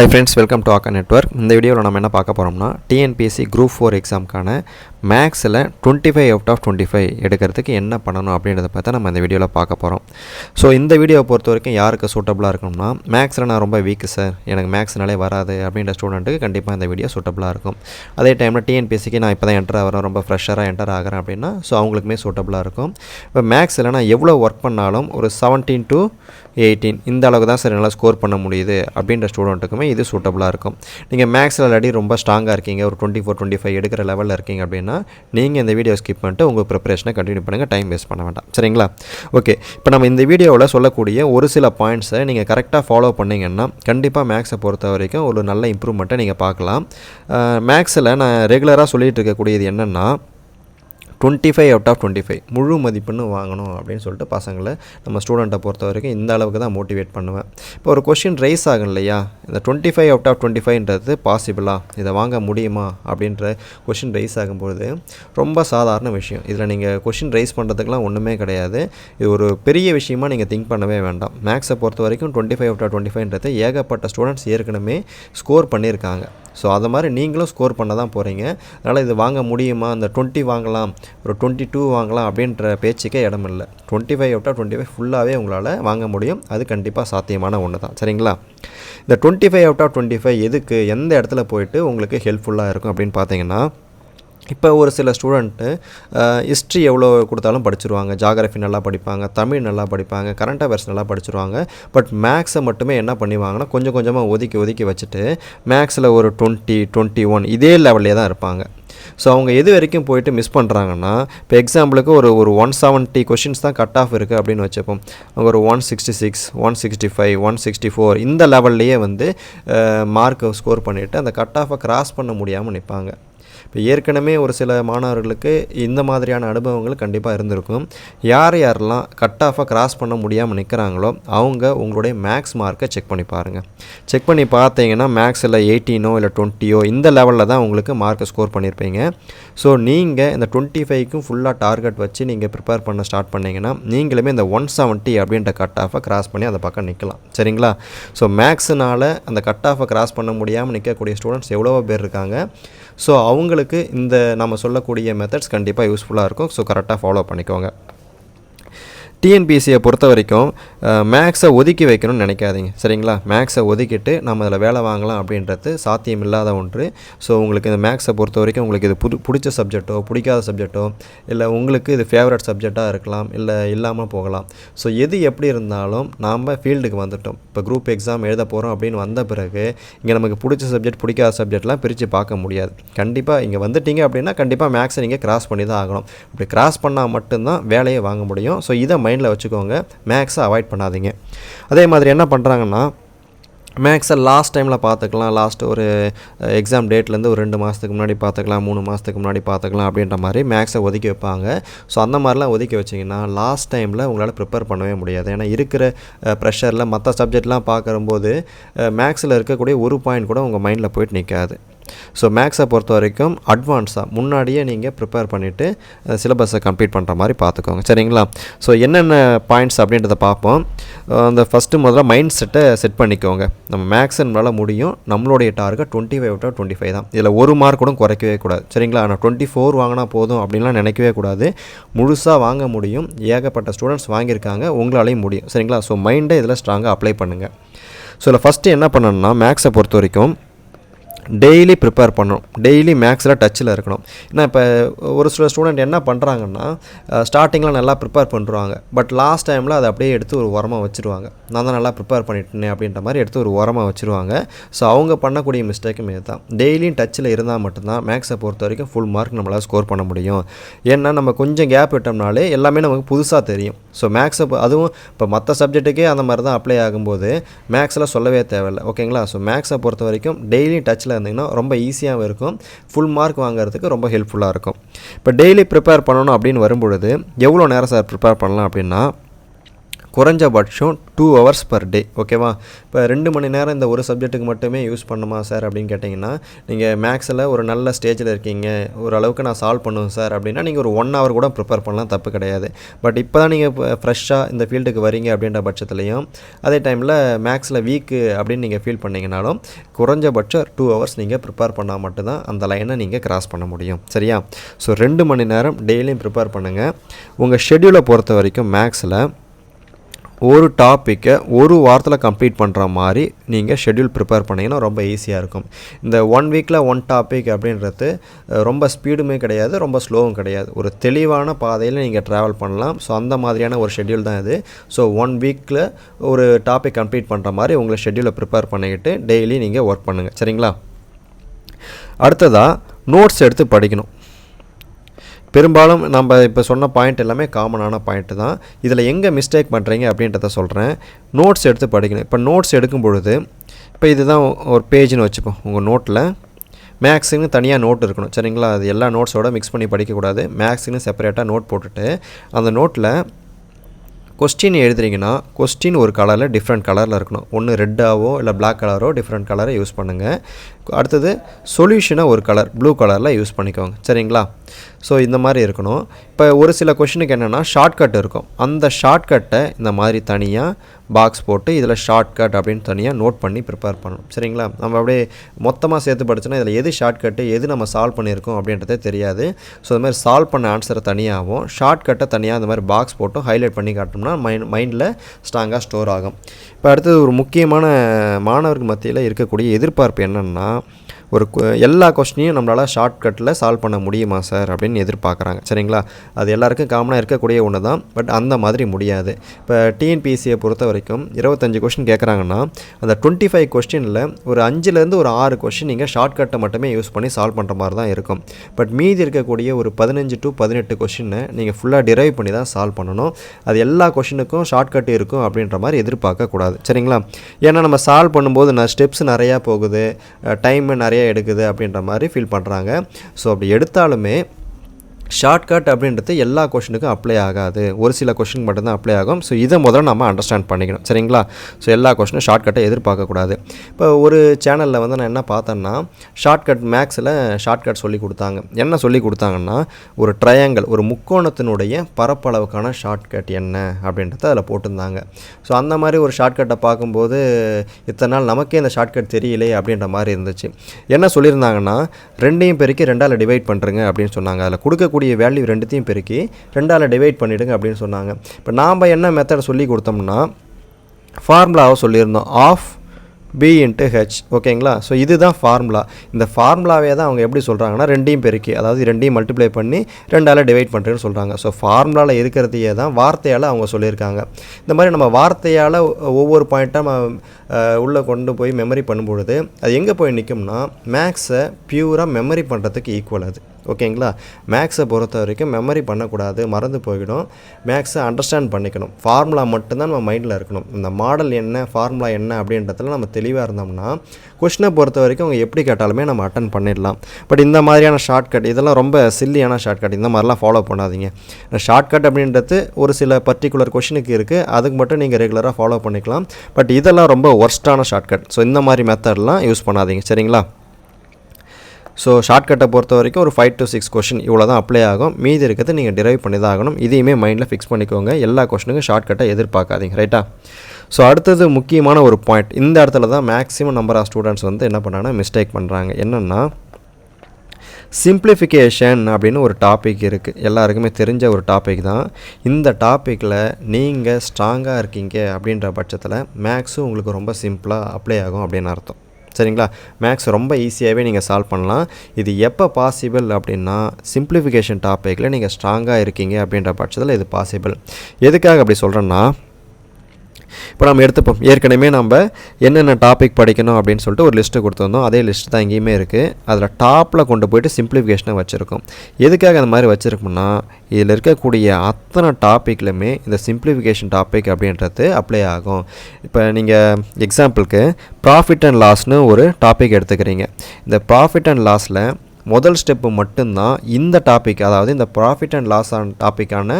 High friends welcome to ஆக்கா network இந்த வீடியோவில் நம்ம என்ன பார்க்க போகிறோம்னா டிஎன்பிஎஸ்சி குரூப் ஃபோர் எக்ஸாமுக்கான மேக்ஸில் twenty five out of twenty five எடுக்கிறதுக்கு என்ன பண்ணணும் அப்படின்றத பார்த்தா நம்ம இந்த வீடியோவில் பார்க்க போகிறோம் ஸோ இந்த வீடியோவை பொறுத்த வரைக்கும் யாருக்கு சூட்டபுளாக இருக்கணும்னா மேக்ஸில் நான் ரொம்ப வீக்கு சார் எனக்கு மேக்ஸ்னாலே வராது அப்படின்ற ஸ்டூடெண்ட்டுக்கு கண்டிப்பாக இந்த வீடியோ சூட்டபுளாக இருக்கும். அதே டைமில் டிஎன்பிஎஸ்சிக்கு நான் இப்போ தான் என்டர் ஆகிறேன் ரொம்ப ஃப்ரெஷ்ஷராக என்டர் ஆகிறேன் அப்படின்னா ஸோ அவங்களுக்குமே சூட்டபுளாக இருக்கும். இப்போ மேக்ஸில் நான் எவ்வளோ ஒர்க் பண்ணாலும் ஒரு செவன்டீன் டு எயிட்டீன் இந்த அளவுக்கு தான் சார் என்னால் ஸ்கோர் பண்ண முடியுது அப்படின்ற ஸ்டூடெண்ட்டுக்குமே இது சூட்டபுளாக இருக்கும். நீங்கள் மேக்ஸில் ஆல்ரெடி ரொம்ப ஸ்ட்ராங்காக இருக்கீங்க ஒரு டுவெண்ட்டி ஃபோர் டுவெண்ட்டி ஃபைவ் எடுக்கிற லெவலில் இருக்கீங்க அப்படின்னா நீங்கள் இந்த வீடியோ ஸ்கிப் பண்ணிட்டு உங்கள் ப்ரிப்பரேஷனை கண்டினியூ பண்ணுங்கள் டைம் வேஸ்ட் பண்ண வேண்டாம். சரிங்களா? ஓகே இப்போ நம்ம இந்த வீடியோவில் சொல்லக்கூடிய ஒரு சில பாயிண்ட்ஸை நீங்கள் கரெக்டாக ஃபாலோ பண்ணிங்கன்னா கண்டிப்பாக மேக்ஸை பொறுத்த வரைக்கும் ஒரு நல்ல இம்ப்ரூவ்மெண்ட்டை நீங்கள் பார்க்கலாம். மேக்ஸில் நான் ரெகுலராக சொல்லிகிட்டு இருக்கக்கூடியது என்னென்னா twenty five out of twenty five முழு மதிப்பெண்ணு வாங்கணும் அப்படின்னு சொல்லிட்டு பசங்களை நம்ம ஸ்டூடெண்ட்டை பொறுத்த வரைக்கும் இந்த அளவுக்கு தான் மோட்டிவேட் பண்ணுவேன். இப்போ ஒரு கொஷின் ரைஸ் ஆகும் இல்லையா? இந்த twenty five out of twenty ஃபைவ்ன்றது பாசிபிளா இதை வாங்க முடியுமா? அப்படின்ற கொஷின் ரைஸ் ஆகும்பொழுது ரொம்ப சாதாரண விஷயம். இதில் நீங்கள் கொஷின் ரைஸ் பண்ணுறதுக்கெலாம் ஒன்றுமே கிடையாது. இது ஒரு பெரிய விஷயமா நீங்கள் திங்க் பண்ணவே வேண்டாம். மேக்ஸை பொறுத்த வரைக்கும் twenty five out of twenty ஃபைவ்ன்றது ஏகப்பட்ட ஸ்டூடெண்ட்ஸ் ஏற்கனவே ஸ்கோர் பண்ணியிருக்காங்க. ஸோ அதை மாதிரி நீங்களும் ஸ்கோர் பண்ண தான் போகிறீங்க அதனால் இது வாங்க முடியுமா? இந்த டுவெண்ட்டி வாங்கலாம் ஒரு டுவெண்ட்டி டூ வாங்கலாம் அப்படின்ற பேச்சுக்கே இடம் இல்லை. டுவெண்ட்டி ஃபைவ் அவுட்டாக டுவெண்ட்டி ஃபைவ் ஃபுல்லாகவே உங்களால் வாங்க முடியும். அது கண்டிப்பாக சாத்தியமான ஒன்று தான். சரிங்களா? இந்த twenty five out of twenty five எதுக்கு எந்த இடத்துல போயிட்டு உங்களுக்கு ஹெல்ப்ஃபுல்லாக இருக்கும் அப்படின்னு பார்த்தீங்கன்னா இப்போ ஒரு சில ஸ்டூடெண்ட்டு ஹிஸ்ட்ரி எவ்வளோ கொடுத்தாலும் படிச்சிருவாங்க. ஜாகிரஃபி நல்லா படிப்பாங்க தமிழ் நல்லா படிப்பாங்க கரண்ட் அஃபேர்ஸ் நல்லா படிச்சிருவாங்க. பட் மேக்ஸை மட்டுமே என்ன பண்ணுவாங்கன்னா கொஞ்சம் கொஞ்சமாக ஒதுக்கி ஒதுக்கி வச்சுட்டு மேக்ஸில் ஒரு டுவெண்ட்டி டுவெண்ட்டி ஒன் இதே லெவல்லே தான் இருப்பாங்க. ஸோ அவங்க எது வரைக்கும் போயிட்டு மிஸ் பண்ணுறாங்கன்னா இப்போ எக்ஸாம்பிளுக்கு ஒரு ஒரு ஒன் செவன்ட்டி கொஷின்ஸ் தான் கட் ஆஃப் இருக்குது அப்படின்னு வச்சுப்போம். அவங்க ஒரு one sixty six one sixty five one sixty four இந்த லெவல்லையே வந்து மார்க்கை ஸ்கோர் பண்ணிவிட்டு அந்த கட் ஆஃபை கிராஸ் பண்ண முடியாமல் நிற்பாங்க இப்போ ஏற்கனவே ஒரு சில மாணவர்களுக்கு இந்த மாதிரியான அனுபவங்கள் கண்டிப்பாக இருந்திருக்கும். யார் யாரெல்லாம் கட் ஆஃபாக கிராஸ் பண்ண முடியாமல் நிற்கிறாங்களோ அவங்க உங்களுடைய மேக்ஸ் மார்க்கை செக் பண்ணி பாருங்கள் செக் பண்ணி பார்த்தீங்கன்னா மேக்ஸில் எயிட்டீனோ இல்லை டுவெண்ட்டியோ இந்த லெவலில் தான் உங்களுக்கு மார்க்கை ஸ்கோர் பண்ணியிருப்பீங்க ஸோ நீங்கள் இந்த டுவெண்ட்டி ஃபைவ்க்கும் ஃபுல்லாக டார்கெட் வச்சு நீங்கள் ப்ரிப்பேர் பண்ண ஸ்டார்ட் பண்ணிங்கன்னா நீங்களுமே இந்த ஒன் செவன்ட்டி அப்படின்ற கட் ஆஃபை கிராஸ் பண்ணி அந்த பக்கம் நிற்கலாம் சரிங்களா? ஸோ மேக்ஸுனால் அந்த கட் ஆஃபை கிராஸ் பண்ண முடியாமல் நிற்கக்கூடிய ஸ்டூடெண்ட்ஸ் எவ்வளோ பேர் இருக்காங்க. ஸோ அவங்களுக்கு இந்த நம்ம சொல்லக்கூடிய மெத்தட்ஸ் கண்டிப்பாக யூஸ்ஃபுல்லாக இருக்கும். ஸோ கரெக்டாக ஃபாலோ பண்ணிக்கோங்க. டிஎன்பிஎஸ்சியை பொறுத்த வரைக்கும் மேக்ஸை ஒதுக்கி வைக்கணும்னு நினைக்காதீங்க. சரிங்களா? மேக்ஸை ஒதுக்கிட்டு நம்ம அதில் வேலை வாங்கலாம் அப்படின்றது சாத்தியம் இல்லாத ஒன்று. ஸோ உங்களுக்கு இந்த மேக்ஸை பொறுத்த வரைக்கும் உங்களுக்கு இது புது பிடிச்ச சப்ஜெக்ட்டோ பிடிக்காத சப்ஜெக்ட்டோ இல்லை உங்களுக்கு இது ஃபேவரட் சப்ஜெக்டாக இருக்கலாம் இல்லை இல்லாமல் போகலாம். ஸோ எது எப்படி இருந்தாலும் நாம் ஃபீல்டுக்கு வந்துட்டோம். இப்போ குரூப் எக்ஸாம் எழுத போகிறோம் அப்படின்னு வந்த பிறகு இங்கே நமக்கு பிடிச்ச சப்ஜெக்ட் பிடிக்காத சப்ஜெக்ட்லாம் பிரித்து பார்க்க முடியாது. கண்டிப்பாக இங்கே வந்துட்டீங்க அப்படின்னா கண்டிப்பாக மேக்ஸை நீங்கள் கிராஸ் பண்ணி தான் ஆகணும். அப்படி கிராஸ் பண்ணால் மட்டும்தான் வேலையை வாங்க முடியும். ஸோ இதை மைண்டில் வச்சுக்கோங்க. மேக்ஸை அவாய்ட் பண்ணாதீங்க. அதே மாதிரி என்ன பண்ணுறாங்கன்னா மேக்ஸை லாஸ்ட் டைமில் பார்த்துக்கலாம். லாஸ்ட் ஒரு எக்ஸாம் டேட்லேருந்து ஒரு ரெண்டு மாதத்துக்கு முன்னாடி பார்த்துக்கலாம். மூணு மாதத்துக்கு முன்னாடி பார்த்துக்கலாம் அப்படின்ற மாதிரி மேக்ஸை ஒதுக்கி வைப்பாங்க. ஸோ அந்த மாதிரிலாம் ஒதுக்கி வச்சிங்கன்னா லாஸ்ட் டைமில் உங்களால் ப்ரிப்பேர் பண்ணவே முடியாது. ஏன்னா இருக்கிற ப்ரெஷரில் மற்ற சப்ஜெக்ட்லாம் பார்க்கும்போது மேக்ஸில் இருக்கக்கூடிய ஒரு பாயிண்ட் கூட உங்கள் மைண்டில் போயிட்டு நிற்காது ஸோ மேக்ஸை பொறுத்த வரைக்கும் அட்வான்ஸாக முன்னாடியே நீங்கள் ப்ரிப்பேர் பண்ணிவிட்டு சிலபஸை கம்ப்ளீட் பண்ணுற மாதிரி பார்த்துக்கோங்க சரிங்களா? ஸோ என்னென்ன பாயிண்ட்ஸ் அப்படின்றத பார்ப்போம். அந்த ஃபஸ்ட்டு முதல்ல மைண்ட் செட்டை செட் பண்ணிக்கோங்க. நம்ம மேக்ஸ் நம்மளால் முடியும். நம்மளுடைய டார்கெட் டுவெண்ட்டி ஃபைவ் விட்டால் டுவெண்ட்டி ஃபைவ் தான். இதில் ஒரு மார்க் கூட குறைக்கவே கூடாது. சரிங்களா? நான் டுவெண்ட்டி ஃபோர் வாங்கினா போதும் அப்படின்லாம் நினைக்கவே கூடாது. முழுசாக வாங்க முடியும். ஏகப்பட்ட ஸ்டூடெண்ட்ஸ் வாங்கியிருக்காங்க. உங்களாலையும் முடியும். சரிங்களா? ஸோ மைண்டை இதில் ஸ்ட்ராங்காக அப்ளை பண்ணுங்கள் ஸோ இதில் ஃபஸ்ட்டு என்ன பண்ணணும்னா மேக்ஸை பொறுத்த வரைக்கும் டெய்லி ப்ரிப்பேர் பண்ணணும். டெய்லி மேக்ஸில் டச்சில் இருக்கணும். ஏன்னா இப்போ ஒரு சில ஸ்டூடெண்ட் என்ன பண்ணுறாங்கன்னா ஸ்டார்டிங்கில் நல்லா ப்ரிப்பேர் பண்ணுறாங்க பட் லாஸ்ட் டைமில் அதை அப்படியே எடுத்து ஒரு உரமாக வச்சுருவாங்க. நான் தான் நல்லா ப்ரிப்பேர் பண்ணிட்டேன் அப்படின்ற மாதிரி எடுத்து ஒரு உரமாக வச்சுருவாங்க. ஸோ அவங்க பண்ணக்கூடிய மிஸ்டேக்கும் இது தான் டெய்லியும் டச்சில் இருந்தால் மட்டும்தான் மேக்ஸை பொறுத்த வரைக்கும் ஃபுல் மார்க் நம்மளால் ஸ்கோர் பண்ண முடியும். ஏன்னா நம்ம கொஞ்சம் கேப் விட்டோம்னாலே எல்லாமே நமக்கு புதுசாக தெரியும். ஸோ மேக்ஸை அதுவும் இப்போ மற்ற சப்ஜெக்ட்டுக்கே அந்த மாதிரி தான் அப்ளை ஆகும்போது மேக்ஸில் சொல்லவே தேவையில்லை. ஓகேங்களா ஸோ மேக்ஸை பொறுத்த வரைக்கும் டெய்லியும் டச்சில் இருந்தீங்கன்னா ரொம்ப ஈஸியாகவும் இருக்கும். ஃபுல் மார்க் வாங்குறதுக்கு ரொம்ப ஹெல்ப்ஃபுல்லாக இருக்கும். இப்போ டெய்லி ப்ரிப்பேர் பண்ணணும் அப்படின்னு வரும்பொழுது எவ்வளோ நேரம் சார் ப்ரிப்பேர் பண்ணலாம் அப்படின்னா குறைஞ்சபட்சம் டூ ஹவர்ஸ் பர் டே ஓகேவா இப்போ ரெண்டு மணி நேரம் இந்த ஒரு சப்ஜெக்ட்டுக்கு மட்டுமே யூஸ் பண்ணுமா சார் அப்படின்னு கேட்டிங்கன்னா நீங்கள் மேக்ஸில் ஒரு நல்ல ஸ்டேஜில் இருக்கீங்க ஓரளவுக்கு நான் சால்வ் பண்ணுவேன் சார் அப்படின்னா நீங்கள் ஒரு ஒன் ஹவர் கூட ப்ரிப்பேர் பண்ணலாம் தப்பு கிடையாது. பட் இப்போ தான் நீங்கள் ஃப்ரெஷ்ஷாக இந்த ஃபீல்டுக்கு வரீங்க அப்படின்ற பட்சத்துலையும் அதே டைமில் மேக்ஸில் வீக்கு அப்படின்னு நீங்கள் ஃபீல் பண்ணிங்கனாலும் குறைஞ்சபட்சம் டூ ஹவர்ஸ் நீங்கள் ப்ரிப்பேர் பண்ணால் மட்டும்தான் அந்த லைனை நீங்கள் கிராஸ் பண்ண முடியும். சரியா? ஸோ ரெண்டு மணி நேரம் டெய்லியும் ப்ரிப்பேர் பண்ணுங்கள் உங்கள் ஷெட்யூலை பொறுத்த வரைக்கும் மேக்ஸில் ஒரு டாப்பிக்கை ஒரு வாரத்தில் கம்ப்ளீட் பண்ணுற மாதிரி நீங்கள் ஷெட்யூல் ப்ரிப்பேர் பண்ணிங்கன்னா ரொம்ப ஈஸியாக இருக்கும். இந்த ஒன் வீக்கில் ஒன் டாபிக் அப்படின்றது ரொம்ப ஸ்பீடுமே கிடையாது ரொம்ப ஸ்லோவும் கிடையாது. ஒரு தெளிவான பாதையில் நீங்கள் ட்ராவல் பண்ணலாம். ஸோ அந்த மாதிரியான ஒரு ஷெட்யூல் தான் இது. ஸோ ஒன் வீக்கில் ஒரு டாபிக் கம்ப்ளீட் பண்ணுற மாதிரி உங்களை ஷெட்யூலை ப்ரிப்பேர் பண்ணிக்கிட்டு டெய்லி நீங்கள் ஒர்க் பண்ணுங்கள் சரிங்களா? அடுத்ததாக நோட்ஸ் எடுத்து படிக்கணும். பெரும்பாலும் நம்ம இப்போ சொன்ன பாயிண்ட் எல்லாமே காமனான பாயிண்ட்டு தான். இதில் எங்கே மிஸ்டேக் பண்ணுறீங்க அப்படின்றத சொல்கிறேன் நோட்ஸ் எடுத்து படிக்கணும். இப்போ நோட்ஸ் எடுக்கும் பொழுது இப்போ இதுதான் ஒரு பேஜ்னு வச்சுப்போம் உங்கள் நோட்டில் மேக்ஸுன்னு தனியாக நோட் இருக்கணும். சரிங்களா? அது எல்லா நோட்ஸோட மிக்ஸ் பண்ணி படிக்கக்கூடாது. மேக்ஸுன்னு செப்பரேட்டாக நோட் போட்டுட்டு அந்த நோட்டில் கொஸ்டின் எழுதுறீங்கன்னா கொஸ்டின் ஒரு கலரில் டிஃப்ரெண்ட் கலரில் இருக்கணும். ஒன்று ரெட்டாவோ இல்லை பிளாக் கலரோ டிஃப்ரெண்ட் கலரை யூஸ் பண்ணுங்கள் அடுத்தது சொல்யூஷனை ஒரு கலர் ப்ளூ கலரில் யூஸ் பண்ணிக்கோங்க. சரிங்களா? ஸோ இந்த மாதிரி இருக்கணும். இப்போ ஒரு சில கொஷினுக்கு என்னென்னா ஷார்ட்கட் இருக்கும். அந்த ஷார்ட்கட்டை இந்த மாதிரி தனியாக பாக்ஸ் போட்டு இதில் ஷார்ட்கட் அப்படின்னு தனியாக நோட் பண்ணி ப்ரிப்பேர் பண்ணணும். சரிங்களா? நம்ம அப்படியே மொத்தமாக சேர்த்து படிச்சோன்னா இதில் எது ஷார்ட்கட்டு எது நம்ம சால்வ் பண்ணியிருக்கோம் அப்படின்றதே தெரியாது. ஸோ இது மாதிரி சால்வ் பண்ண ஆன்சரை தனியாகவும் ஷார்ட்கட்டை தனியாக அந்த மாதிரி பாக்ஸ் போட்டும் ஹைலைட் பண்ணி காட்டோம்னா மைண்ட் மைண்டில் ஸ்ட்ராங்காக ஸ்டோர் ஆகும். இப்போ அடுத்தது ஒரு முக்கியமான மாணவர்கள் மத்தியில் இருக்கக்கூடிய எதிர்பார்ப்பு என்னென்னா ஒரு எல்லா கொஸ்டினையும் நம்மளால் ஷார்ட்கட்டில் சால்வ் பண்ண முடியுமா சார் அப்படின்னு எதிர்பார்க்குறாங்க. சரிங்களா? அது எல்லாருக்கும் காமனாக இருக்கக்கூடிய ஒன்று தான் பட் அந்த மாதிரி முடியாது. இப்போ டிஎன்பிஎஸ்சியை பொறுத்த வரைக்கும் இருபத்தஞ்சு கொஸ்டின் கேட்குறாங்கன்னா அந்த டுவெண்ட்டி ஃபைவ் கொஸ்டினில் ஒரு அஞ்சுலேருந்து ஒரு ஆறு கொஸ்டின் நீங்கள் ஷார்ட்கட்டை மட்டுமே யூஸ் பண்ணி சால்வ் பண்ணுற மாதிரி தான் இருக்கும். பட் மீதி இருக்கக்கூடிய ஒரு பதினஞ்சு டு பதினெட்டு கொஸ்டினை நீங்கள் ஃபுல்லாக டிரைவ் பண்ணி தான் சால்வ் பண்ணணும். அது எல்லா கொஷினுக்கும் ஷார்ட்கட் இருக்கும் அப்படின்ற மாதிரி எதிர்பார்க்கக்கூடாது சரிங்களா? ஏன்னா நம்ம சால்வ் பண்ணும்போது நான் ஸ்டெப்ஸ் நிறையா போகுது. டைம் நிறைய எடுக்குது அப்படின்ற மாதிரி ஃபீல் பண்ணுறாங்க ஸோ அப்படி எடுத்தாலுமே ஷார்ட்கட் அப்படின்றது எல்லா கொஷினுக்கும் அப்ளை ஆகாது. ஒரு சில கொஷின் மட்டும்தான் அப்ளை ஆகும். ஸோ இதை முதல்ல நம்ம அண்டர்ஸ்டாண்ட் பண்ணிக்கணும். சரிங்களா? ஸோ எல்லா கொஷினும் ஷார்ட்கட்டை எதிர்பார்க்கக்கூடாது. இப்போ ஒரு சேனலில் வந்து நான் என்ன பார்த்தேன்னா ஷார்ட்கட் மேக்ஸில் ஷார்ட்கட் சொல்லி கொடுத்தாங்க. என்ன சொல்லி கொடுத்தாங்கன்னா ஒரு ட்ரையாங்கிள் ஒரு முக்கோணத்தினுடைய பரப்பளவுக்கான ஷார்ட்கட் என்ன அப்படின்றத அதில் போட்டிருந்தாங்க. ஸோ அந்த மாதிரி ஒரு ஷார்ட்கட்டை பார்க்கும்போது இத்தனை நாள் நமக்கே இந்த ஷார்ட்கட் தெரியலையே அப்படின்ற மாதிரி இருந்துச்சு. என்ன சொல்லியிருந்தாங்கன்னா ரெண்டையும் பெருக்கி ரெண்டால் டிவைட் பண்ணுறங்க அப்படின்னு சொன்னாங்க. அதில் கொடுக்கக்கூடிய வேல்யூ ரெண்டுத்தையும் பெருக்கி ரெண்டால் டிவைட் பண்ணிவிடுங்க அப்படின்னு சொன்னாங்க. இப்போ நாம் என்ன மெத்தட் சொல்லி கொடுத்தோம்னா ஃபார்முலாவை சொல்லியிருந்தோம். ஆஃப் பி இன்ட்டு ஹெச் ஓகேங்களா ஸோ இதுதான் ஃபார்முலா இந்த ஃபார்முலாவே தான் அவங்க எப்படி சொல்கிறாங்கன்னா ரெண்டையும் பெருக்கி அதாவது ரெண்டையும் மல்டிப்ளை பண்ணி ரெண்டால் டிவைட் பண்ணுறேன்னு சொல்கிறாங்க ஸோ ஃபார்முலாவில் இருக்கிறதையே தான் வார்த்தையால் அவங்க சொல்லியிருக்காங்க. இந்த மாதிரி நம்ம வார்த்தையால் ஒவ்வொரு பாயிண்ட்டாக நம்ம உள்ளே கொண்டு போய் மெமரி பண்ணும்பொழுது அது எங்கே போய் நிற்கும்னா மேக்ஸை பியூராக மெமரி பண்ணுறதுக்கு ஈக்குவல் அது. ஓகேங்களா? மேக்ஸை பொறுத்த வரைக்கும் மெமரி பண்ணக்கூடாது மறந்து போயிடும். மேக்ஸை அண்டர்ஸ்டாண்ட் பண்ணிக்கணும். ஃபார்முலா மட்டும்தான் நம்ம மைண்டில் இருக்கணும். இந்த மாடல் என்ன ஃபார்முலா என்ன அப்படின்றதுல நம்ம தெளிவாக இருந்தோம்னா கொஷினை பொறுத்த வரைக்கும் அவங்க எப்படி கேட்டாலுமே நம்ம அட்டன் பண்ணிடலாம். பட் இந்த மாதிரியான ஷார்ட்கட் இதெல்லாம் ரொம்ப சில்லியான ஷார்ட்கட் இந்த மாதிரிலாம் ஃபாலோ பண்ணாதீங்க. ஷார்ட்கட் அப்படின்றது ஒரு சில பர்டிகுலர் கொஷினுக்கு இருக்குது அதுக்கு மட்டும் நீங்கள் ரெகுலராக ஃபாலோ பண்ணிக்கலாம். பட் இதெல்லாம் ரொம்ப ஒர்ஸ்டான ஷார்ட்கட் ஸோ இந்த மாதிரி மெத்தட்லாம் யூஸ் பண்ணாதீங்க. சரிங்களா? ஸோ ஷார்ட்கட்டை பொறுத்த வரைக்கும் ஒரு ஃபைவ் டு சிக்ஸ் கொஷின் இவ்வளோ தான் அப்ளை ஆகும். மீதி இருக்கிறது நீங்கள் டிரைவ் பண்ணி தான் ஆகணும் இதையுமே மைண்டில் ஃபிக்ஸ் பண்ணிக்கோங்க. எல்லா கொஷனுக்கும் ஷார்ட்கட்டை எதிர்பார்க்காதீங்க. ரைட்டா ஸோ அடுத்தது முக்கியமான ஒரு பாயிண்ட் இந்த இடத்துல தான் மேக்ஸிமம் நம்பர் ஆஃப் ஸ்டூடெண்ட்ஸ் வந்து என்ன பண்ணாங்கன்னா மிஸ்டேக் பண்ணுறாங்க என்னென்னா சிம்பிளிஃபிகேஷன் அப்படின்னு ஒரு டாபிக் இருக்குது எல்லாருக்குமே தெரிஞ்ச ஒரு டாபிக் தான். இந்த டாப்பிக்கில் நீங்கள் ஸ்ட்ராங்காக இருக்கீங்க அப்படின்ற பட்சத்தில் மேக்ஸும் உங்களுக்கு ரொம்ப சிம்பிளாக அப்ளை ஆகும் அப்படின்னு அர்த்தம். சரிங்களா? மேக்ஸ் ரொம்ப ஈஸியாகவே நீங்கள் சால்வ் பண்ணலாம். இது எப்போ பாசிபிள் அப்படின்னா சிம்பிளிஃபிகேஷன் டாப்பிக்கில் நீங்கள் ஸ்ட்ராங்காக இருக்கீங்க அப்படின்ற பட்சத்தில் இது பாசிபிள் எதுக்காக அப்படி சொல்கிறேன்னா இப்போ நம்ம எடுத்துப்போம். ஏற்கனவே நம்ம என்னென்ன டாபிக் படிக்கணும் அப்படின்னு சொல்லிட்டு ஒரு லிஸ்ட்டு கொடுத்துருந்தோம். அதே லிஸ்ட் தான் எங்கேயுமே இருக்குது அதில் டாப்பில் கொண்டு போயிட்டு சிம்பிளிஃபிகேஷனை வச்சுருக்கோம். எதுக்காக அந்த மாதிரி வச்சுருக்கோம்னா இதில் இருக்கக்கூடிய அத்தனை டாப்பிக்லையுமே இந்த சிம்பிளிஃபிகேஷன் டாபிக் அப்படின்றது அப்ளை ஆகும். இப்போ நீங்கள் எக்ஸாம்பிளுக்கு ப்ராஃபிட் அண்ட் லாஸ்னு ஒரு டாபிக் எடுத்துக்கிறீங்க. இந்த ப்ராஃபிட் அண்ட் லாஸில் முதல் ஸ்டெப்பு மட்டும்தான் இந்த டாபிக் அதாவது இந்த ப்ராஃபிட் அண்ட் லாஸ் ஆன் டாப்பிக்கான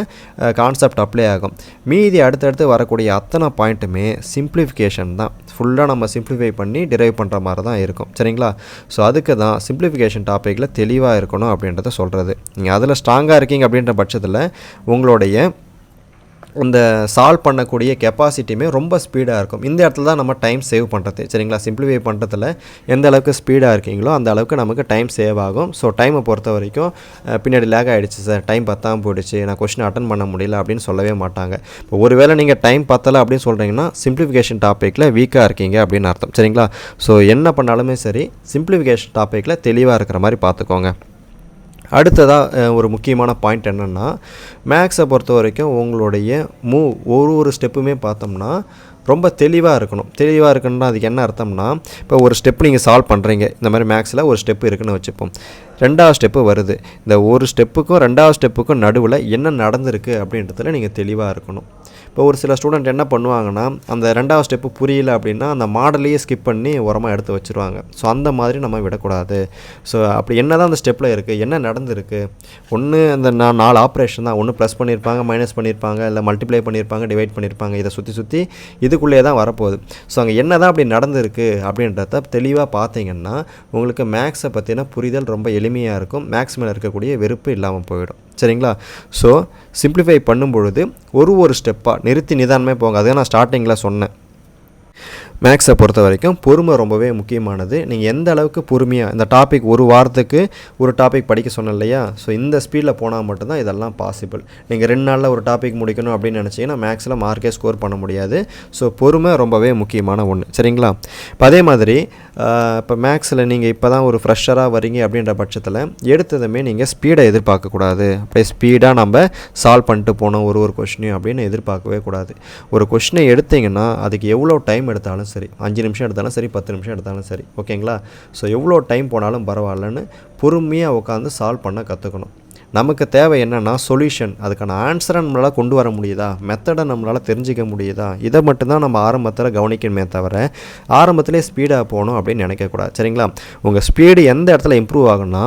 கான்செப்ட் அப்ளை ஆகும். மீதி அடுத்தடுத்து வரக்கூடிய அத்தனை பாயிண்ட்டுமே சிம்பிளிஃபிகேஷன் தான். ஃபுல்லாக நம்ம சிம்பிளிஃபை பண்ணி டிரைவ் பண்ணுற மாதிரி தான் இருக்கும். சரிங்களா? ஸோ அதுக்கு தான் சிம்பிளிஃபிகேஷன் டாப்பிக்கில் தெளிவாக இருக்கணும் அப்படின்றத சொல்கிறது நீங்கள் அதில் ஸ்ட்ராங்காக இருக்கீங்க அப்படின்ற பட்சத்தில் உங்களுடைய இந்த சால்வ் பண்ணக்கூடிய கெப்பாசிட்டியுமே ரொம்ப ஸ்பீடாக இருக்கும். இந்த இடத்துல தான் நம்ம டைம் சேவ் பண்ணுறது சரிங்களா? சிம்பிளிஃபை பண்ணுறதுல எந்த அளவுக்கு ஸ்பீடாக இருக்கீங்களோ அந்த அளவுக்கு நமக்கு டைம் சேவ் ஆகும். ஸோ டைமை பொறுத்த வரைக்கும் பின்னாடி லேக் ஆகிடுச்சு சார் டைம் பத்தாமல் போயிடுச்சு. நான் கொஷின் அட்டன் பண்ண முடியல அப்படின்னு சொல்லவே மாட்டாங்க. இப்போ ஒருவேளை நீங்கள் டைம் பத்தலை அப்படின்னு சொல்கிறீங்கன்னா சிம்பிளிஃபிகேஷன் டாப்பிக்கில் வீக்காக இருக்கீங்க அப்படின்னு அர்த்தம். சரிங்களா? ஸோ என்ன பண்ணாலுமே சரி சிம்பிளிஃபிகேஷன் டாப்பிக்கில் தெளிவாக இருக்கிற மாதிரி பார்த்துக்கோங்க. அடுத்ததாக ஒரு முக்கியமான பாயிண்ட் என்னென்னா மேக்ஸை பொறுத்த வரைக்கும் உங்களுடைய மூவ் ஒரு ஒரு ஸ்டெப்புமே பார்த்தோம்னா ரொம்ப தெளிவாக இருக்கணும். தெளிவாக இருக்கணும்னா அதுக்கு என்ன அர்த்தம்னா இப்போ ஒரு ஸ்டெப் நீங்கள் சால்வ் பண்ணுறீங்க இந்த மாதிரி மேக்ஸில் ஒரு ஸ்டெப் இருக்குன்னு வச்சுப்போம். ரெண்டாவது ஸ்டெப்பு வருது. இந்த ஒரு ஸ்டெப்புக்கும் ரெண்டாவது ஸ்டெப்புக்கும் நடுவில் என்ன நடந்திருக்கு அப்படின்றதுல நீங்கள் தெளிவாக இருக்கணும். இப்போ ஒரு சில ஸ்டூடெண்ட் என்ன பண்ணுவாங்கன்னா அந்த ரெண்டாவது ஸ்டெப்பு புரியல அப்படின்னா அந்த மாடலையே ஸ்கிப் பண்ணி உரமாக எடுத்து வச்சுருவாங்க. ஸோ அந்த மாதிரி நம்ம விடக்கூடாது. ஸோ அப்படி என்ன தான் அந்த ஸ்டெப்பில் இருக்குது என்ன நடந்திருக்கு? ஒன்று அந்த நான் நாலு ஆப்ரேஷன் தான். ஒன்று ப்ளஸ் பண்ணியிருப்பாங்க மைனஸ் பண்ணியிருப்பாங்க இல்லை மல்டிப்ளை பண்ணியிருப்பாங்க டிவைட் பண்ணியிருப்பாங்க இதை சுற்றி சுற்றி இதுக்குள்ளேயே தான் வரப்போகுது. ஸோ அங்கே என்ன தான் அப்படி நடந்திருக்கு அப்படின்றத தெளிவாக பார்த்தீங்கன்னா உங்களுக்கு மேக்ஸை பற்றின புரிதல் ரொம்ப எளிமையாக இருக்கும். மேக்ஸ் மேலே இருக்கக்கூடிய வெறுப்பு இல்லாமல் போயிடும். சரிங்களா? ஸோ சிம்பிளிஃபை பண்ணும் பொழுது ஒரு ஒரு ஸ்டெப்பாக நிறுத்தி நிதானமே போங்க. அதுதான் நான் ஸ்டார்டிங்கில் சொன்னேன். மேக்ஸை பொறுத்த வரைக்கும் பொறுமை ரொம்பவே முக்கியமானது. நீங்கள் எந்த அளவுக்கு பொறுமையாக இந்த டாபிக் ஒரு வாரத்துக்கு ஒரு டாபிக் படிக்க சொன்னேன் இல்லையா? ஸோ இந்த ஸ்பீடில் போனால் மட்டும்தான் இதெல்லாம் பாசிபிள் நீங்கள் ரெண்டு நாளில் ஒரு டாபிக் முடிக்கணும் அப்படின்னு நினச்சிங்கன்னா மேக்ஸில் மார்க்கே ஸ்கோர் பண்ண முடியாது. ஸோ பொறுமை ரொம்பவே முக்கியமான ஒன்று சரிங்களா? இப்போ அதே மாதிரி இப்போ மேக்ஸில் நீங்கள் இப்போ தான் ஒரு ஃப்ரெஷராக வரீங்க அப்படின்ற பட்சத்தில் எடுத்ததுமே நீங்கள் ஸ்பீடை எதிர்பார்க்கக்கூடாது அப்படியே ஸ்பீடாக நம்ம சால்வ் பண்ணிட்டு போனோம் ஒரு ஒரு கொஷினையும் அப்படின்னு எதிர்பார்க்கவே கூடாது. ஒரு கொஷினை எடுத்தீங்கன்னா அதுக்கு எவ்வளோ டைம் எடுத்தாலும் சரி அஞ்சு நிமிஷம் எடுத்தாலும் சரி பத்து நிமிஷம் எடுத்தாலும் சரி ஓகேங்களா? ஸோ எவ்வளோ டைம் போனாலும் பரவாயில்லன்னு பொறுமையாக உட்காந்து சால்வ் பண்ண கற்றுக்கணும் நமக்கு தேவை என்னென்னா சொல்யூஷன் அதுக்கான ஆன்சரை நம்மளால் கொண்டு வர முடியுதா? மெத்தடை நம்மளால் தெரிஞ்சிக்க முடியுதா? இதை மட்டும்தான் நம்ம ஆரம்பத்தில் கவனிக்கணுமே தவிர ஆரம்பத்திலே ஸ்பீடாக போகணும் அப்படின்னு நினைக்கக்கூடாது. சரிங்களா? உங்கள் ஸ்பீடு எந்த இடத்துல இம்ப்ரூவ் ஆகும்னா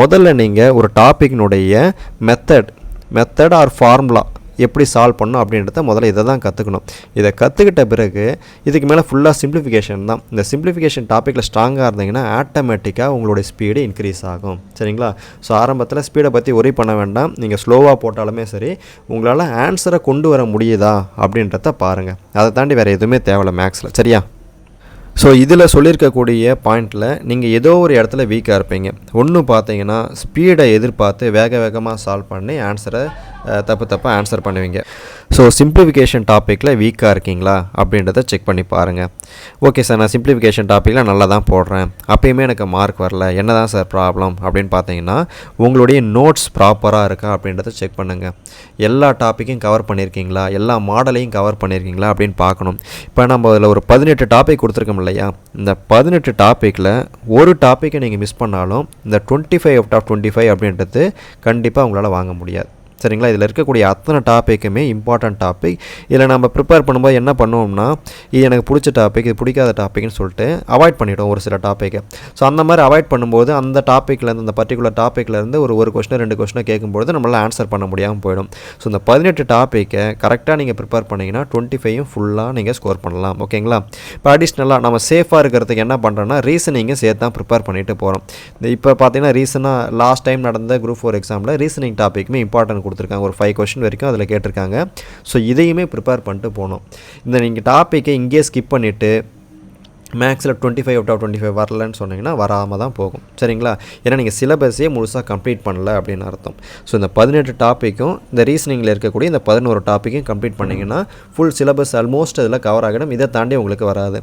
முதல்ல நீங்கள் ஒரு டாப்பிக்னுடைய மெத்தட் மெத்தட் ஆர் ஃபார்முலா எப்படி சால்வ் பண்ணணும் அப்படின்றத முதல்ல இதை தான் கற்றுக்கணும் இதை கற்றுக்கிட்ட பிறகு இதுக்கு மேலே ஃபுல்லாக சிம்பிளிஃபிகேஷன் தான். இந்த சிம்பிளிஃபிகேஷன் டாப்பிக்கில் ஸ்ட்ராங்காக இருந்தீங்கன்னா ஆட்டோமேட்டிக்காக உங்களுடைய ஸ்பீடு இன்க்ரீஸ் ஆகும். சரிங்களா? ஸோ ஆரம்பத்தில் ஸ்பீடை பற்றி ஒரி பண்ண வேண்டாம். நீங்கள் ஸ்லோவாக போட்டாலுமே சரி உங்களால் ஆன்சரை கொண்டு வர முடியுதா அப்படின்றத பாருங்கள் அதை தாண்டி வேறு எதுவுமே தேவையில்ல மேக்ஸில் சரியா? ஸோ இதில் சொல்லியிருக்கக்கூடிய பாயிண்டில் நீங்கள் ஏதோ ஒரு இடத்துல வீக்காக இருப்பீங்க. ஒன்று பார்த்தீங்கன்னா ஸ்பீடை எதிர்பார்த்து வேக வேகமாக சால்வ் பண்ணி ஆன்சரை தப்பு தப்பாக ஆன்சர் பண்ணுவீங்க. ஸோ சிம்பிளிஃபிகேஷன் டாப்பிக்கில் வீக்காக இருக்கீங்களா? அப்படின்றத செக் பண்ணி பாருங்கள் ஓகே சார் நான் சிம்பிளிஃபிகேஷன் டாப்பிக்கில் நல்லா தான் போடுறேன். அப்பயுமே எனக்கு மார்க் வரல. என்ன தான் சார் ப்ராப்ளம் அப்படின்னு பார்த்தீங்கன்னா உங்களுடைய நோட்ஸ் ப்ராப்பராக இருக்கா அப்படின்றத செக் பண்ணுங்கள் எல்லா டாப்பிக்கையும் கவர் பண்ணியிருக்கீங்களா எல்லா மாடலையும் கவர் பண்ணியிருக்கீங்களா அப்படின்னு பார்க்கணும். இப்போ நம்ம அதில் ஒரு பதினெட்டு டாபிக் கொடுத்துருக்கோம் இல்லையா? இந்த பதினெட்டு டாப்பிக்கில் ஒரு டாப்பிக்கை நீங்கள் மிஸ் பண்ணாலும் இந்த twenty five out of twenty five அப்படின்றது கண்டிப்பாக உங்களால் வாங்க முடியாது. சரிங்களா? இதில் இருக்கக்கூடிய அத்தனை டாப்பிக்குமே இம்பார்ட்டன்ட் டாபிக் இதில் நம்ம ப்ரிப்பேர் பண்ணும்போது என்ன பண்ணுவோம்னா இது எனக்கு பிடிச்ச டாபிக் இது பிடிக்காத டாப்பிக்னு சொல்லிட்டு அவாய்ட் பண்ணிவிடும் ஒரு சில டாப்பிக்கை ஸோ அந்த மாதிரி அவாய்ட் பண்ணும்போது அந்த டாப்பிக்லேருந்து அந்த பர்டிகுலர் டாப்பிக்லேருந்து ஒரு ஒரு கொஸ்டின் ரெண்டு கொஸ்டினை கேட்கும்போது நம்மளால் ஆன்சர் பண்ண முடியாமல் போயிடும். ஸோ இந்த பதினெட்டு டாப்பிக்கை கரெக்டாக நீங்கள் ப்ரிப்பேர் பண்ணிங்கன்னா டுவெண்ட்டி ஃபைவும் ஃபுல்லாக நீங்கள் ஸ்கோர் பண்ணலாம் ஓகேங்களா இப்போ அடிஷ்னலாக நம்ம சேஃபாக இருக்கிறதுக்கு என்ன பண்ணுறோன்னா ரீசனிங்கை சேர்த்து தான் ப்ரிப்பேர் பண்ணிட்டு போகிறோம் இந்த இப்போ பார்த்தீங்கன்னா ரீசனாக லாஸ்ட் டைம் நடந்த குரூப் ஃபோர் எக்ஸாமில் ரீசனிங் டாப்பிக்குமே இம்பார்ட்டன்ட் கொடுத்துருக்காங்க. ஒரு ஃபைவ் கொஷின் வரைக்கும் அதில் கேட்டிருக்காங்க. ஸோ இதையுமே ப்ரிப்பேர் பண்ணிட்டு போகணும். இந்த நீங்கள் டாப்பிக்கை இங்கேயே ஸ்கிப் பண்ணிவிட்டு மேக்ஸில் twenty five out of twenty five வரலன்னு சொன்னீங்கன்னா வராமல் தான் போகும். சரிங்களா? ஏன்னா நீங்கள் சிலபஸே முழுசாக கம்ப்ளீட் பண்ணல அப்படின்னு அர்த்தம். ஸோ இந்த பதினெட்டு டாப்பிக்கும் இந்த ரீசனிங்கில் இருக்கக்கூடிய இந்த பதினோரு டாப்பிக்கும் கம்ப்ளீட் பண்ணிங்கன்னா ஃபுல் சிலபஸ் ஆல்மோஸ்ட் அதில் கவர் ஆகிடும் இதை தாண்டி உங்களுக்கு வராது.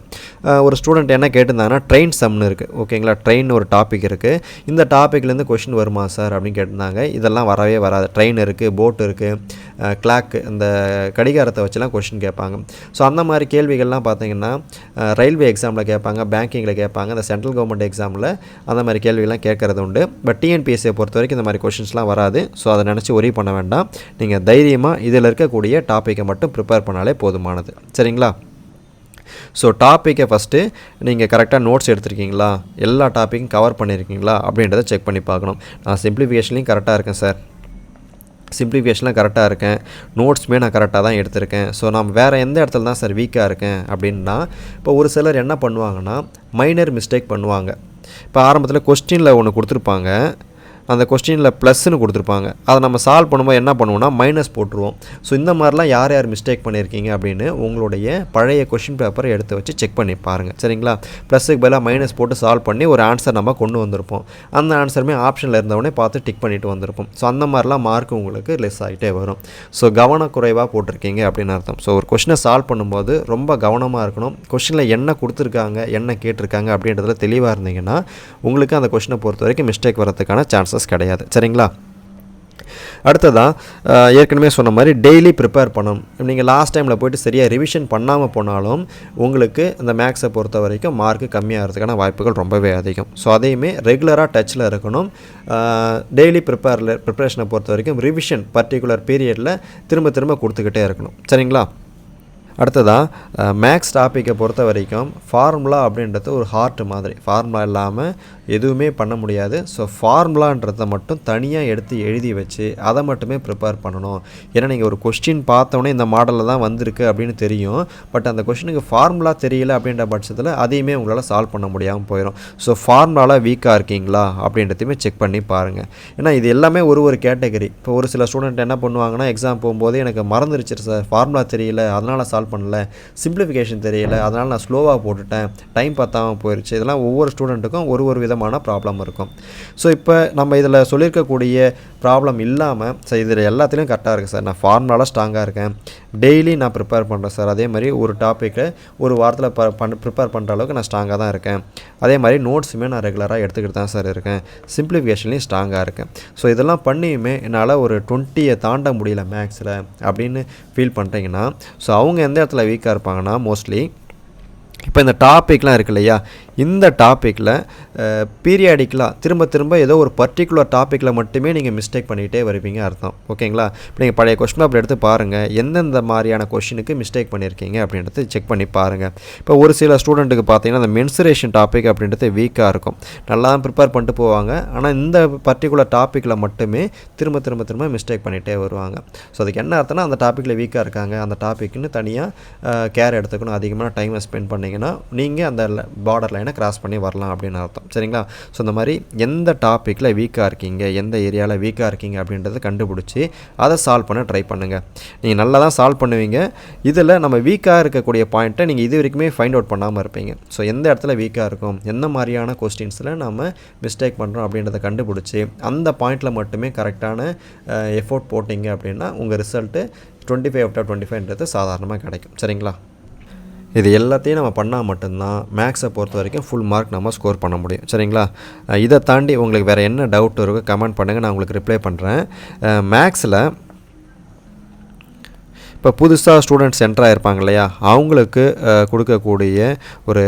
ஒரு ஸ்டூடெண்ட் என்ன கேட்டிருந்தாங்கன்னா ட்ரெயின் சம்னு இருக்குது ஓகேங்களா? ட்ரெயின் ஒரு டாபிக் இருக்குது இந்த டாப்பிக்லேருந்து கொஷின் வருமா சார் அப்படின்னு கேட்டிருந்தாங்க. இதெல்லாம் வரவே வராது. ட்ரெயின் இருக்குது போட் இருக்குது கிளாக் இந்த கடிகாரத்தை வச்சுலாம் கொஷின் கேட்பாங்க. ஸோ அந்த மாதிரி கேள்விகள்லாம் பார்த்தீங்கன்னா ரயில்வே எக்ஸாமில் கேட்பாங்க பேங்கிங்கில் கேட்பாங்க இந்த சென்ட்ரல் கவர்மெண்ட் எக்ஸாமில் அந்த மாதிரி கேள்விகள்லாம் கேட்குறது உண்டு பட் டிஎன்பிஎஸ்சியை பொறுத்த வரைக்கும் இந்த மாதிரி கொஷின்ஸ்லாம் வராது. ஸோ அதை நினச்சி ஒரி பண்ண வேண்டாம். நீங்கள் தைரியமாக இதில் இருக்கக்கூடிய டாப்பிக்கை மட்டும் ப்ரிப்பேர் பண்ணாலே போதுமானது. சரிங்களா? ஸோ டாப்பிக்கை ஃபஸ்ட்டு நீங்கள் கரெக்டாக நோட்ஸ் எடுத்திருக்கீங்களா? எல்லா டாப்பிக்கும் கவர் பண்ணியிருக்கீங்களா அப்படின்றத செக் பண்ணி பார்க்கணும். நான் சிம்பிளிஃபிகேஷன்லையும் கரெக்டாக இருக்கேன் சார் சிம்பிளிஃபிகேஷன்லாம் கரெக்டாக இருக்கேன். நோட்ஸுமே நான் கரெக்டாக தான் எடுத்திருக்கேன். ஸோ நான் வேறு எந்த இடத்துல தான் சார் வீக்காக இருக்கேன் அப்படின்னா இப்போ ஒரு சிலர் என்ன பண்ணுவாங்கன்னா மைனர் மிஸ்டேக் பண்ணுவாங்க. இப்போ ஆரம்பத்தில் கொஸ்டினில் ஒன்று கொடுத்துருப்பாங்க. அந்த கொஸ்டினில் ப்ளஸ்ன்னு கொடுத்துருப்பாங்க. அதை நம்ம சால்வ் பண்ணும்போது என்ன பண்ணுவோம்னா மைனஸ் போட்டுருவோம். ஸோ இந்த மாதிரிலாம் யார் யார் மிஸ்டேக் பண்ணியிருக்கீங்க அப்படின்னு உங்களுடைய பழைய கொஷின் பேப்பரை எடுத்து வச்சு செக் பண்ணி பாருங்கள் சரிங்களா? ப்ளஸ்ஸுக்கு பதிலாக மைனஸ் போட்டு சால்வ் பண்ணி ஒரு ஆன்சர் நம்ம கொண்டு வந்திருப்போம். அந்த ஆன்சருமே ஆப்ஷனில் இருந்தவொடனே பார்த்து டிக் பண்ணிட்டு வந்திருப்போம். ஸோ அந்த மாதிரிலாம் மார்க் உங்களுக்கு லெஸ் ஆகிட்டே வரும். ஸோ கவனக்குறைவாக போட்டிருக்கீங்க அப்படின்னு அர்த்தம். ஸோ ஒரு கொஷினை சால்வ் பண்ணும்போது ரொம்ப கவனமாக இருக்கணும். கொஷினில் என்ன கொடுத்துருக்காங்க என்ன கேட்டிருக்காங்க அப்படின்றதுல தெளிவாக இருந்தீங்கன்னா உங்களுக்கு அந்த கொஷினை பொறுத்த வரைக்கும் மிஸ்டேக் வரதுக்கான சான்சஸ் கிடையாது. சரிங்களா? அடுத்ததாக ஏற்கனவே சொன்ன மாதிரி டெய்லி ப்ரிப்பேர் பண்ணணும். நீங்கள் லாஸ்ட் டைமில் போயிட்டு சரியாக ரிவிஷன் பண்ணாமல் போனாலும் உங்களுக்கு இந்த மேக்ஸை பொறுத்த வரைக்கும் மார்க்கு கம்மியாகிறதுக்கான வாய்ப்புகள் ரொம்பவே அதிகம். ஸோ அதையுமே ரெகுலராக டச்சில் இருக்கணும். டெய்லி ப்ரிப்பேரில் ப்ரிப்ரேஷனை பொறுத்த வரைக்கும் ரிவிஷன் பர்டிகுலர் பீரியடில் திரும்ப திரும்ப கொடுத்துக்கிட்டே இருக்கணும். சரிங்களா? அடுத்ததாக மேக்ஸ் டாப்பிக்கை பொறுத்த வரைக்கும் ஃபார்முலா அப்படின்றது ஒரு ஹார்ட் மாதிரி. ஃபார்முலா இல்லாமல் எதுவுமே பண்ண முடியாது. ஸோ ஃபார்முலான்றதை மட்டும் தனியாக எடுத்து எழுதி வச்சு அதை மட்டுமே ப்ரிப்பேர் பண்ணணும். ஏன்னா நீங்கள் ஒரு கொஸ்டின் பார்த்தோன்னே இந்த மாடலில் தான் வந்திருக்கு அப்படின்னு தெரியும். பட் அந்த கொஸ்டினுக்கு ஃபார்முலா தெரியல அப்படின்ற பட்சத்தில் அதையுமே உங்களால் சால்வ் பண்ண முடியாமல் போயிடும் ஸோ ஃபார்முலாவில் வீக்காக இருக்கீங்களா அப்படின்றதையுமே செக் பண்ணி பாருங்கள் ஏன்னா இது எல்லாமே ஒரு ஒரு கேட்டகரி இப்போ ஒரு சில ஸ்டூடெண்ட் என்ன பண்ணுவாங்கன்னா எக்ஸாம் போகும்போது எனக்கு மறந்துருச்சு சார் ஃபார்முலா தெரியல அதனால் சால்வ் பண்ணல சிம்பிளிஃபிகேஷன் தெரியல அதனால் நான் ஸ்லோவாக போட்டுட்டேன் டைம் பார்த்தாமல் போயிடுச்சு இதெல்லாம் ஒவ்வொரு ஸ்டூடெண்ட்டுக்கும் ஒரு ஒரு விதமான ப்ராப்ளம் இருக்கும். ஸோ இப்போ நம்ம இதில் சொல்லியிருக்கக்கூடிய ப்ராப்ளம் இல்லாமல் சார் இதில் எல்லாத்துலேயும் கரெக்டாக இருக்குது சார் நான் ஃபார்முலாலாம் ஸ்ட்ராங்காக இருக்கேன். டெய்லி நான் ப்ரிப்பேர் பண்ணுறேன் சார் அதே மாதிரி ஒரு டாப்பிக்கை ஒரு வாரத்தில் ப பண்ண ப்ரிப்பேர் பண்ணுற அளவுக்கு நான் ஸ்ட்ராங்காக தான் இருக்கேன். அதே மாதிரி நோட்ஸுமே நான் ரெகுலராக எடுத்துக்கிட்டு தான் சார் இருக்கேன். சிம்பிளிஃபிகேஷன்லேயும் ஸ்ட்ராங்காக இருக்கேன். ஸோ இதெல்லாம் பண்ணியுமே என்னால் ஒரு டுவெண்ட்டியை தாண்ட முடியல மேக்ஸில் அப்படின்னு ஃபீல் பண்ணுறீங்கன்னா ஸோ அவங்க எந்த இடத்துல வீக்காக இருப்பாங்கன்னா மோஸ்ட்லி இப்போ இந்த டாப்பிக்லாம் இருக்கு இல்லையா இந்த டாப்பிக்கில் பீரியாடிக்கலாக திரும்ப திரும்ப ஏதோ ஒரு பர்டிகுலர் டாப்பிக்கில் மட்டுமே நீங்கள் மிஸ்டேக் பண்ணிகிட்டே வருவீங்க அர்த்தம். ஓகேங்களா இப்போ நீங்கள் பழைய கொஸ்டின் அப்படி எடுத்து பாருங்கள் எந்தெந்த மாதிரியான கொஷினுக்கு மிஸ்டேக் பண்ணியிருக்கீங்க அப்படின்றது செக் பண்ணி பாருங்கள் இப்போ ஒரு சில ஸ்டூடெண்ட்டுக்கு பார்த்தீங்கன்னா அந்த மென்சுரேஷன் டாபிக் அப்படின்றது வீக்காக இருக்கும். நல்லா ப்ரிப்பேர் பண்ணிட்டு போவாங்க. ஆனால் இந்த பர்டிகுலர் டாப்பிக்கில் மட்டுமே திரும்ப திரும்ப திரும்ப மிஸ்டேக் பண்ணிகிட்டே வருவாங்க. ஸோ அதுக்கு என்ன அர்த்தம்னா அந்த டாப்பிக்கில் வீக்காக இருக்காங்க. அந்த டாப்பிக்னு தனியாக கேர் எடுத்துக்கணும். அதிகமான டைமை ஸ்பெண்ட் பண்ணிங்கன்னா நீங்கள் அந்த பார்டர் லைனை கிராஸ் பண்ணி வரலாம் அப்படின்னு அர்த்தம். சரிங்களா? ஸோ இந்த மாதிரி எந்த டாப்பிக்கில் வீக்காக இருக்கீங்க எந்த ஏரியாவில் வீக்காக இருக்கீங்க அப்படின்றத கண்டுபிடிச்சி அதை சால்வ் பண்ண ட்ரை பண்ணுங்கள் நீங்கள் நல்லா தான் சால்வ் பண்ணுவீங்க. இதில் நம்ம வீக்காக இருக்கக்கூடிய பாயிண்ட்டை நீங்கள் இது வரைக்குமே ஃபைண்ட் அவுட் பண்ணாமல் இருப்பீங்க. ஸோ எந்த இடத்துல வீக்காக இருக்கும் எந்த மாதிரியான கொஸ்டின்ஸில் நம்ம மிஸ்டேக் பண்ணுறோம் அப்படின்றத கண்டுபிடிச்சி அந்த பாயிண்ட்டில் மட்டுமே கரெக்டான எஃபோர்ட் போட்டிங்க அப்படின்னா உங்கள் result twenty five out twenty ஃபைவ்ன்றது சாதாரணமாக கிடைக்கும். சரிங்களா? இது எல்லாத்தையும் நம்ம பண்ணால் மட்டும்தான் மேக்ஸை பொறுத்த வரைக்கும் ஃபுல் மார்க் நம்ம ஸ்கோர் பண்ண முடியும். சரிங்களா? இதை தாண்டி உங்களுக்கு வேறு என்ன டவுட் இருக்கோ கமெண்ட் பண்ணுங்கள் நான் உங்களுக்கு ரிப்ளை பண்ணுறேன் மேக்ஸில் இப்போ புதுசாக ஸ்டூடெண்ட்ஸ் என்ட்ராக ஆகிருப்பாங்க இல்லையா? அவங்களுக்கு கொடுக்கக்கூடிய ஒரு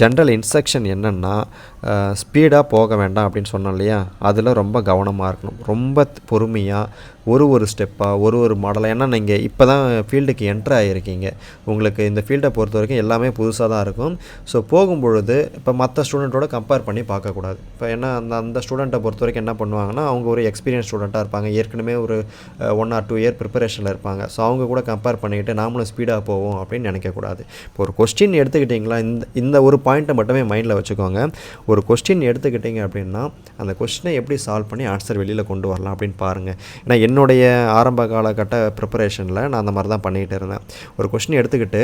ஜென்ரல் இன்ஸ்ட்ரக்ஷன் என்னென்னா ஸ்பீடாக போக வேண்டாம் அப்படின்னு சொன்னோம் இல்லையா? அதில் ரொம்ப கவனமாக இருக்கணும். ரொம்ப பொறுமையாக ஒரு ஒரு ஸ்டெப்பாக ஒரு ஒரு மாடலாக ஏன்னா நீங்கள் இப்போ தான் ஃபீல்டுக்கு என்ட்ரு ஆகிருக்கீங்க உங்களுக்கு இந்த ஃபீல்டை பொறுத்த வரைக்கும் எல்லாமே புதுசாக தான் இருக்கும். ஸோ போகும்பொழுது இப்போ மற்ற ஸ்டூடெண்ட்டோட கம்பேர் பண்ணி பார்க்கக்கூடாது. இப்போ ஏன்னா அந்த அந்த ஸ்டூடெண்ட்டை பொறுத்த வரைக்கும் என்ன பண்ணுவாங்கன்னா அவங்க ஒரு எக்ஸ்பீரியன்ஸ் ஸ்டூடெண்ட்டாக இருப்பாங்க. ஏற்கனவே ஒரு ஒன் ஆர் டூ இயர் ப்ரிப்பரேஷனில் இருப்பாங்க. ஸோ அவங்க கூட கம்பேர் பண்ணிக்கிட்டு நாமளும் ஸ்பீடாக போவோம் அப்படின்னு நினைக்கக்கூடாது. இப்போ ஒரு கொஸ்டின் எடுத்துக்கிட்டிங்களா? இந்த இந்த ஒரு பாயிண்ட்டை மட்டுமே மைண்டில் வச்சுக்கோங்க. ஒரு கொஸ்டின் எடுத்துக்கிட்டிங்க அப்படின்னா அந்த கொஸ்டினை எப்படி சால்வ் பண்ணி ஆன்சர் வெளியில் கொண்டு வரலாம் அப்படின்னு பாருங்கள் ஏன்னா என்னுடைய ஆரம்ப காலகட்ட ப்ரிப்பரேஷனில் நான் அந்த மாதிரி தான் பண்ணிகிட்டு இருந்தேன். ஒரு கொஸ்டின் எடுத்துக்கிட்டு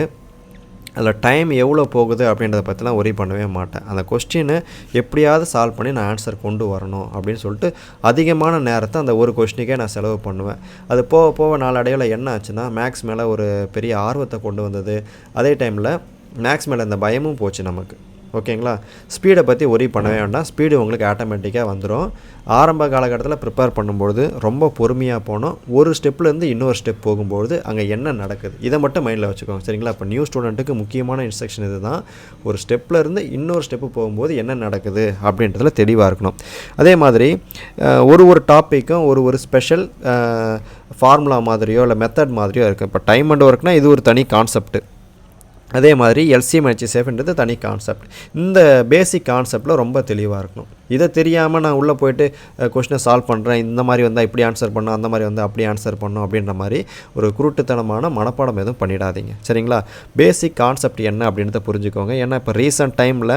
அதில் டைம் எவ்வளோ போகுது அப்படின்றத பற்றிலாம் ஒரி பண்ணவே மாட்டேன். அந்த கொஸ்டினை எப்படியாவது சால்வ் பண்ணி நான் ஆன்சர் கொண்டு வரணும் அப்படின்னு சொல்லிட்டு அதிகமான நேரத்தை அந்த ஒரு கொஸ்டினுக்கே நான் செலவு பண்ணுவேன். அது போக போக நாளடைவில் என்ன ஆச்சுன்னா மேக்ஸ் மேலே ஒரு பெரிய ஆர்வத்தை கொண்டு வந்தது. அதே டைமில் மேக்ஸ் மேலே இந்த பயமும் போச்சு நமக்கு. ஓகேங்களா? ஸ்பீடை பற்றி ஒரி பண்ணவே வேண்டாம். ஸ்பீடு உங்களுக்கு ஆட்டோமேட்டிக்காக வந்துடும் ஆரம்ப காலகட்டத்தில் ப்ரிப்பேர் பண்ணும்பொழுது ரொம்ப பொறுமையாக போனோம் ஒரு ஸ்டெப்லேருந்து இன்னொரு ஸ்டெப் போகும்பொழுது அங்கே என்ன நடக்குது? இதை மட்டும் மைண்டில் வச்சுக்கோங்க. சரிங்களா? இப்போ நியூ ஸ்டூடெண்ட்டுக்கு முக்கியமான இன்ஸ்ட்ரக்ஷன் இது தான் ஒரு ஸ்டெப்லேருந்து இன்னொரு ஸ்டெப்பு போகும்போது என்ன நடக்குது? அப்படின்றதுல தெளிவாக இருக்கணும். அதே மாதிரி ஒரு ஒரு டாப்பிக்கும் ஒரு ஒரு ஸ்பெஷல் ஃபார்முலா மாதிரியோ இல்லை மெத்தட் மாதிரியோ இருக்குது இப்போ டைம் அண்ட் ஒர்க்னால் இது ஒரு தனி கான்செப்ட்டு அதே மாதிரி எல்சிஎம் ஹெச்சிஎஃப்ன்றது தனி கான்செப்ட் இந்த பேசிக் கான்செப்டில் ரொம்ப தெளிவாக இருக்கணும். இதை தெரியாமல் நான் உள்ளே போயிட்டு கொஷினை சால்வ் பண்ணுறேன் இந்த மாதிரி வந்தால் இப்படி ஆன்சர் பண்ணும் அந்த மாதிரி வந்தால் அப்படி ஆன்சர் பண்ணும் அப்படின்ற மாதிரி ஒரு குருட்டுத்தனமான மனப்பாடம் எதுவும் பண்ணிடாதீங்க. சரிங்களா? பேசிக் கான்செப்ட் என்ன அப்படின்றத புரிஞ்சுக்கோங்க. ஏன்னா இப்போ ரீசெண்ட் டைமில்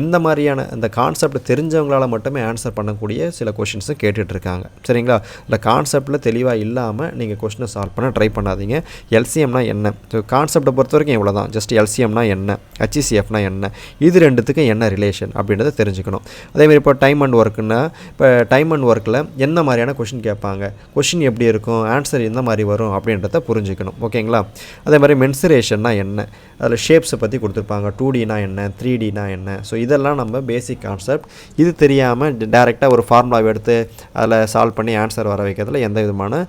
இந்த மாதிரியான இந்த கான்செப்ட் தெரிஞ்சவங்களால் மட்டுமே ஆன்சர் பண்ணக்கூடிய சில கொஷின்ஸும் கேட்டுட்ருக்காங்க சரிங்களா? இந்த கான்செப்டில் தெளிவாக இல்லாமல் நீங்கள் கொஷினை சால்வ் பண்ண ட்ரை பண்ணாதீங்க. எல்சிஎம்னா என்ன? ஸோ கான்செப்டை பொறுத்த வரைக்கும் இவ்வளோ தான் ஜஸ்ட் எல்சிஎம்னா என்ன? ஹச்சிசிஎஃப்னா என்ன? இது ரெண்டுத்துக்கும் என்ன ரிலேஷன் அப்படின்றத தெரிஞ்சுக்கணும். அதேமாதிரி இப்போ டைம் அண்ட் ஒர்க்குன்னா இப்போ டைம் அண்ட் ஒர்க்கில் என்ன மாதிரியான கொஷின் கேட்பாங்க? கொஷின் எப்படி இருக்கும்? ஆன்சர் எந்த மாதிரி வரும்? அப்படின்றத புரிஞ்சுக்கணும். ஓகேங்களா அதே மாதிரி மென்சுரேஷன்னா என்ன? அதில் ஷேப்ஸை பற்றி கொடுத்துருப்பாங்க. டூ டினா என்ன? த்ரீ டினா என்ன? ஸோ இதெல்லாம் நம்ம பேசிக் கான்செப்ட் இது தெரியாமல் டேரெக்டாக ஒரு ஃபார்முலாவை எடுத்து அதில் சால்வ் பண்ணி ஆன்சர் வர வைக்கிறதுல எந்த விதமான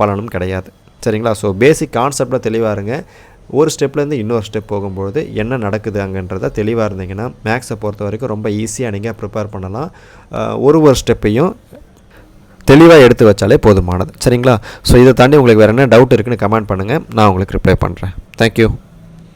பலனும் கிடையாது. சரிங்களா? ஸோ பேசிக் கான்செப்டில் தெளிவாக இருங்க. ஒரு ஸ்டெப்லேருந்து இன்னொரு ஸ்டெப் போகும்பொழுது என்ன நடக்குது அங்கன்றத தெளிவாக இருந்தீங்கன்னா மேக்ஸை பொறுத்த வரைக்கும் ரொம்ப ஈஸியாக நீங்கள் ப்ரிப்பேர் பண்ணலாம். ஒரு ஒரு ஸ்டெப்பையும் தெளிவாக எடுத்து வச்சாலே போதுமானது. சரிங்களா? ஸோ இதை தாண்டி உங்களுக்கு வேறு என்ன டவுட் இருக்குன்னு கமெண்ட் பண்ணுங்கள் நான் உங்களுக்கு ரிப்ளை பண்ணுறேன் தேங்க்யூ